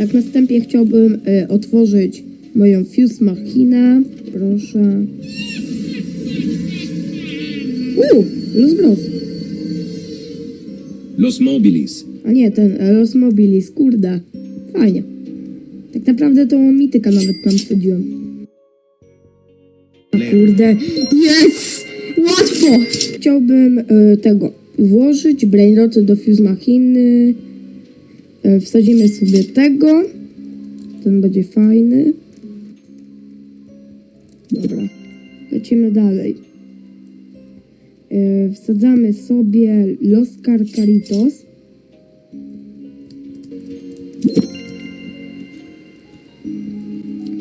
Tak, następnie chciałbym e, otworzyć moją fuse machinę. Proszę. Uuu, Los Bros. Los Mobilis. A nie, ten e, Los Mobilis, kurde. Fajnie. Tak naprawdę to mityka nawet tam wsadziłem. A kurde. Yes! Łatwo! Chciałbym e, tego włożyć brainrot do fuse machiny. E, wsadzimy sobie tego. Ten będzie fajny. Dobra. Lecimy dalej. E, wsadzamy sobie Los Carcaritos.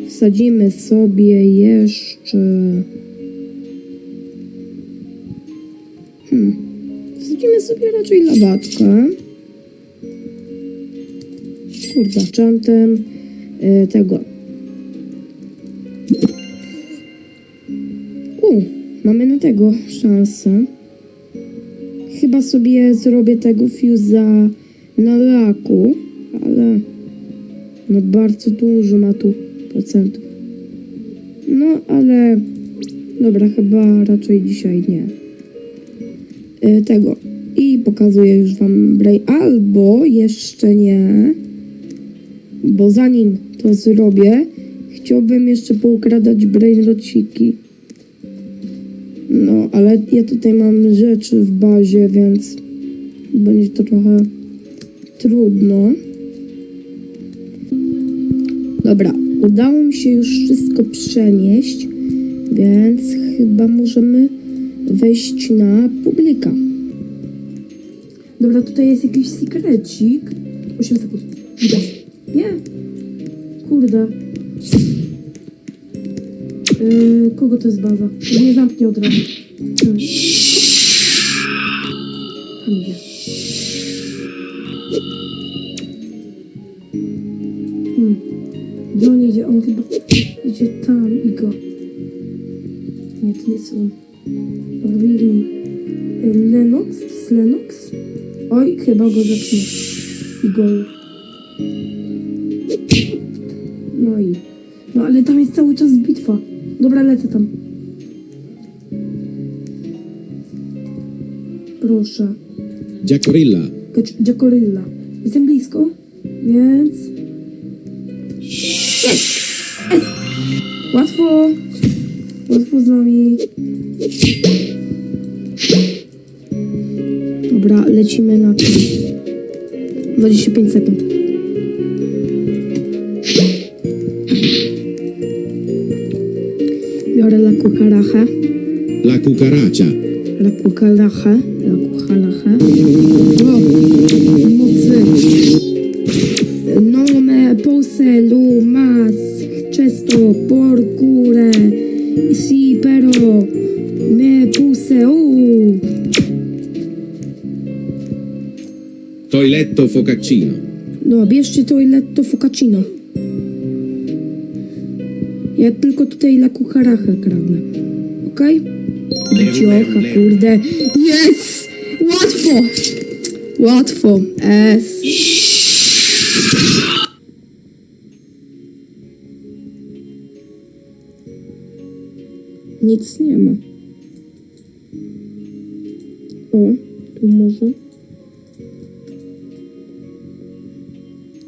Wsadzimy sobie jeszcze. Hmm. Wsadzimy sobie raczej lawatkę. Kurde, czantem y, tego. U, mamy na tego szansę. Chyba sobie zrobię tego fuse'a na laku, ale no bardzo dużo ma tu procentów. No, ale dobra, chyba raczej dzisiaj nie. Y, tego. I pokazuję już wam Bray, albo jeszcze nie, bo zanim to zrobię, chciałbym jeszcze poukradać brainrociki. No, ale ja tutaj mam rzeczy w bazie, więc będzie trochę trudno. Dobra, udało mi się już wszystko przenieść, więc chyba możemy wejść na publika. Dobra, tutaj jest jakiś sekrecik. 8 sekund. Widać. Nie. Kurde. Yy, kogo to jest baza? Nie zamknie od razu. Yy. Tam idzie. Hmm. On idzie? On chyba idzie tam i go. Nie, to nie są. Lennox? To jest Lennox? Oj, chyba go zepnę. I go. No i. No ale tam jest cały czas bitwa. Dobra, lecę tam. Proszę. Giacorilla. Gacz- Giacorilla. Jestem blisko, więc... Łatwo! Łatwo z nami. Dobra, lecimy na to. 25 sekund. Ahora la cucaracha. La cucaracha. La cucaracha. La cucaracha. Wow. Nome poselu mas cesto porcure. Sì, però me puse oh. Toiletto focaccino. No, bierzcie toiletto focaccino. Ja tylko tutaj la kucharachę kradnę. Okej? Okay? Ciocha, kurde. Jest! Łatwo! Łatwo. Es. Nic nie ma. O, tu może.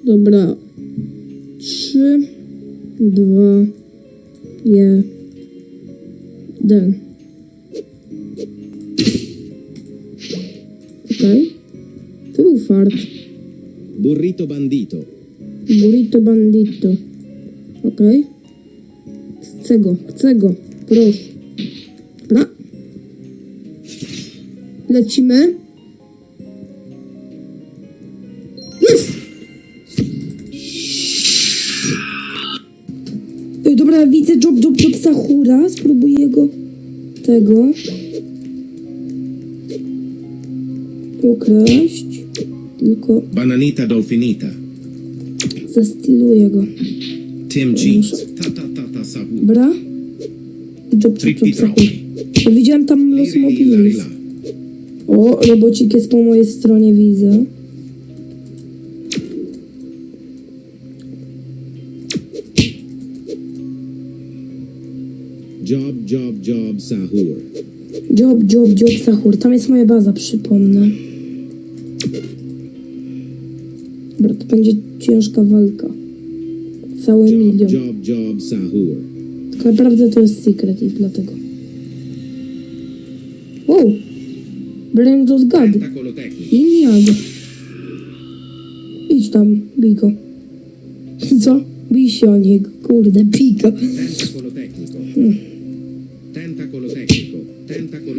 Dobra. Trzy, dwa, jeden. Okej. To był fart. Burrito bandito. Burrito bandito. Okej. Chcę go, chcę go. Proszę. Dobra. Lecimy. Dobra, widzę job, job, job Sahura. Spróbuję go tego ukraść. Tylko Bananita dolfinita. zastyluję go. Tim Cheese. Ta ta ta ta sabu. I job, job, Trippi job Sahur. widziałem tam Los Lila, lila, Mobilis. lila. O, robocik jest po mojej stronie, widzę. Job, job, job, sahur. Job, job, job, Sahur. Tam jest moja baza, przypomnę. Dobra, to będzie ciężka walka. Cały milion. job, job, sahur. Tak naprawdę to jest secret i dlatego. Wow! Brain just God. Tentacolo tecnico. I jak? Idź tam, bij go. Co? Bij się o niego, kurde, bij go. Tentacolo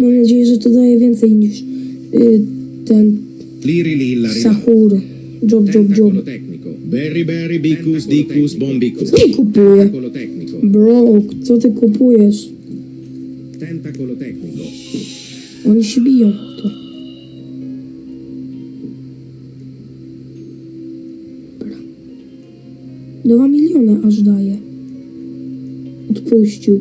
Mam nadzieję, że to daje więcej niż y, ten Liri lilla rila. Sahur. Job, job, job. Tentacolo tecnico. Berry berry bicus dicus bombicus. Co on kupuje? Tentacolo tecnico. Bro, co ty kupujesz? Tentacolo tecnico. Oni się biją o to. Dobra. Dwa miliony aż daje. Odpuścił.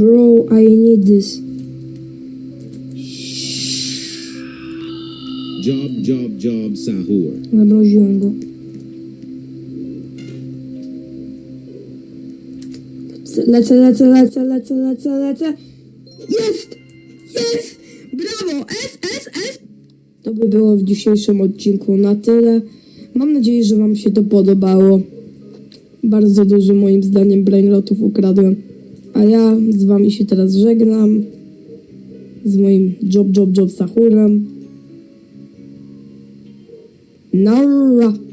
Bro, I need this. Job, job, job, sahur. Zamroziłem go. Lecę, lecę, lecę, lecę, lecę, lecę. Jest! Jest! Brawo! S, S, S! To by było w dzisiejszym odcinku na tyle. Mam nadzieję, że Wam się to podobało. Bardzo dużo moim zdaniem brainrotów ukradłem. A ja z Wami się teraz żegnam. Z moim job, job, job Sahurem. Nara.